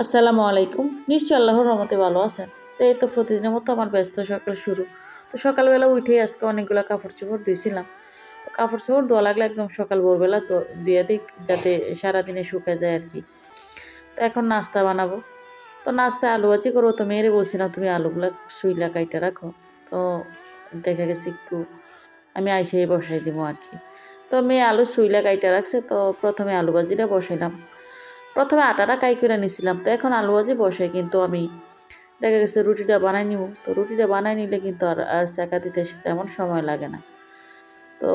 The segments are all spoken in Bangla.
আসসালামু আলাইকুম। নিশ্চয় আল্লাহর রহমতে ভালো আছেন। তো এই তো প্রতিদিনের মতো আমার ব্যস্ত সকাল শুরু। তো সকালবেলা উঠেই আজকে অনেকগুলো কাপড় চোপড় ধুইছিলাম। তো কাপড় চোপড় ধোয়া লাগলে একদম সকাল ভোরবেলা তো দিয়ে দিক, যাতে সারাদিনে শুকায় যায় আর কি। তো এখন নাস্তা বানাবো। তো নাস্তায় আলু ভাজি করব। তো মেয়েরে বলছি, না, তুমি আলুগুলো শুইলা কাইটা রাখো। তো দেখা গেছে একটু আমি আইসেই বসাই দিব আর কি। তো মেয়ে আলু শুইলা কাইটা রাখছে। তো প্রথমে আলু ভাজিটা বসাইলাম। প্রথমে আটাটা কাই করে নিছিলাম, তো এখন আলু ভাজি বসে, কিন্তু আমি দেখা গেছে রুটিটা বানাই নিব। তো রুটিটা বানাই নিলে কিন্তু আর সেকা দিতে তেমন সময় লাগে না। তো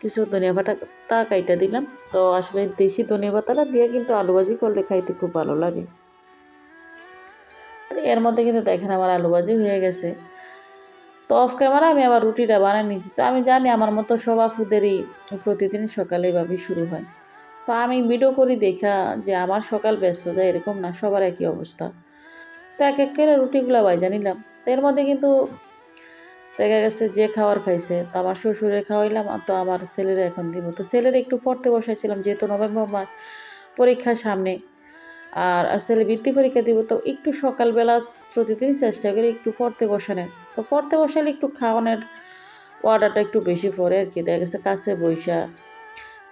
কিছু ধনিয়া পাতা, তা কাইটা দিলাম। তো আসলে দেশি ধনিয়া পাতাটা দিয়ে কিন্তু আলু ভাজি করলে খাইতে খুব ভালো লাগে। তো এর মধ্যে কিন্তু দেখেন আমার আলু ভাজি হয়ে গেছে। তো অফ ক্যামেরা আমি আবার রুটিটা বানিয়ে নিয়েছি তো আমি জানি আমার মতো সবা ফুদেরই প্রতিদিন সকালে এভাবেই শুরু হয়। তো আমি ভিডিও করি দেখা যে আমার সকাল ব্যস্ততা, এরকম না, সবার একই অবস্থা। তো এক এক করে রুটিগুলো বাইজা নিলাম তো এর মধ্যে কিন্তু দেখা গেছে যে খাওয়ার খাইছে, তো আমার শ্বশুরের খাওয়াইলাম তো আমার ছেলেরা এখন দিব। তো ছেলের একটু পড়তে বসাইছিলাম, যেহেতু নভেম্বর মাস পরীক্ষার সামনে। আর ছেলে বৃত্তি পরীক্ষা দিব, তো একটু সকালবেলা প্রতিদিনই চেষ্টা করি একটু পড়তে বসানোর। তো পড়তে বসালে একটু খাওয়ানোর অর্ডারটা একটু বেশি পড়ে আর কি। দেখা গেছে কাছে বৈশা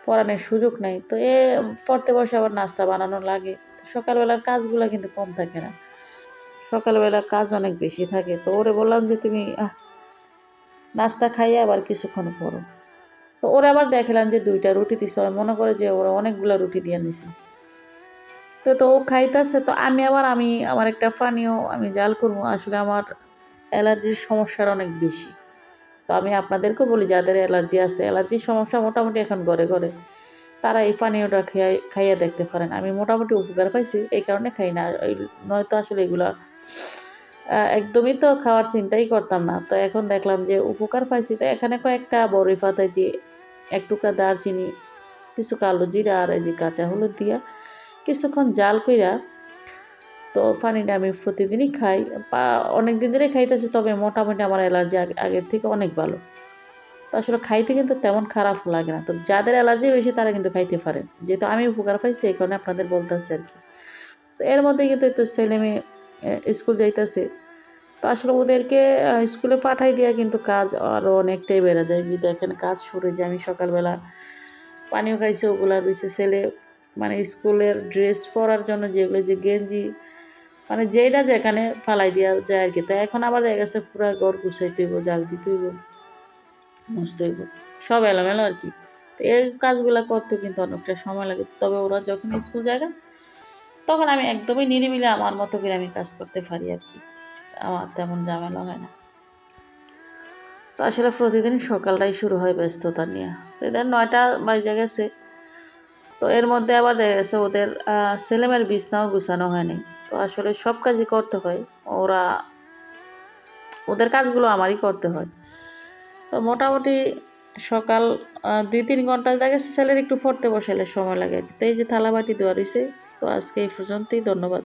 পড়ানোর সুযোগ নাই। তো এ পড়তে বসে আবার নাস্তা বানানো লাগে। তো সকালবেলার কাজগুলো কিন্তু কম থাকে না। সকালবেলার কাজ অনেক বেশি থাকে। তো ওরে বললাম যে, তুমি নাস্তা খাইয়ে আবার কিছুক্ষণ পড়ো। তো ওরা আবার দেখলাম যে, দুইটা রুটি দিছে। মনে করে যে, ওরা অনেকগুলো রুটি দিয়ে নিছে। তো তো ও খাইতেছে। তো আমি আবার, আমি, আমার একটা পানীয়, আমি জাল করব। আসলে আমার অ্যালার্জির সমস্যার অনেক বেশি। তো আমি আপনাদেরকেও বলি, যাদের অ্যালার্জি আছে, অ্যালার্জির সমস্যা মোটামুটি এখন ঘরে ঘরে, তারা এই পানীয়টা খেয়ে খাইয়ে দেখতে পারেন। আমি মোটামুটি উপকার পাইছি, এই কারণে খাই না। নয়তো আসলে এগুলা একদমই তো খাওয়ার চিন্তাই করতাম না। তো এখন দেখলাম যে উপকার পাইছি। তো এখানে কয়েকটা বড়ি পাতায় যে এক টুকরা দারচিনি, কিছু কালো জিরা, আর এই যে কাঁচা হলুদ দিয়া কিছুক্ষণ জাল কইরা তো পানিটা আমি প্রতিদিনই খাই। অনেক দিন ধরে খাইতেছি, তবে মোটামুটি আমার অ্যালার্জি আগের থেকে অনেক ভালো। তো আসলে খাইতে কিন্তু তেমন খারাপ লাগে না। তো যাদের অ্যালার্জি বেশি, তারা কিন্তু খাইতে পারেন যেহেতু আমি উপকার পাইছি, এই কারণে আপনাদের বলতেছি আর কি। তো এর মধ্যে কিন্তু একটু ছেলে মেয়ে স্কুল যাইতেছে। তো আসলে ওদেরকে স্কুলে পাঠাই দেওয়া কিন্তু কাজ আরও অনেকটাই বেড়ে যায়। যে দেখেন কাজ সরে যে আমি সকালবেলা পানিও খাইছে, ওগুলা বেশি ছেলে। মানে স্কুলের ড্রেস পরার জন্য যেগুলো, যে গেঞ্জি মানে যেইটা যেখানে ফালাই দেওয়া যায় আর কি। তো এখন আবার দেখা গেছে পুরা ঘর গুছাইতে হইব, জাল দিতে হইব, মুছতে হইব, সব এলোমেলো আর কি। তো এই কাজগুলো করতে কিন্তু অনেকটা সময় লাগে। তবে ওরা যখন স্কুল যায় তখন আমি একদমই নিরিবিলে আমার মতো করে আমি কাজ করতে পারি আর কি। আমার তেমন ঝামেলা হয় না। তো আসলে প্রতিদিন সকালটাই শুরু হয় ব্যস্ততা নিয়ে। তো এদের নয়টা বাজে গেছে। তো এর মধ্যে আবার দেখা গেছে ওদের ছেলেমেয়ের বিছনাও গুছানো হয়নি। তো আসলে সব কাজই করতে হয়। ওরা, ওদের কাজগুলো আমারই করতে হয়। তো মোটামুটি সকাল দুই তিন ঘণ্টা দেখা গেছে ছেলের একটু পড়তে বসালে সময় লাগে। তো এই যে থালাবাটি দেওয়া রয়েছে তো আজকে এই পর্যন্তই, ধন্যবাদ।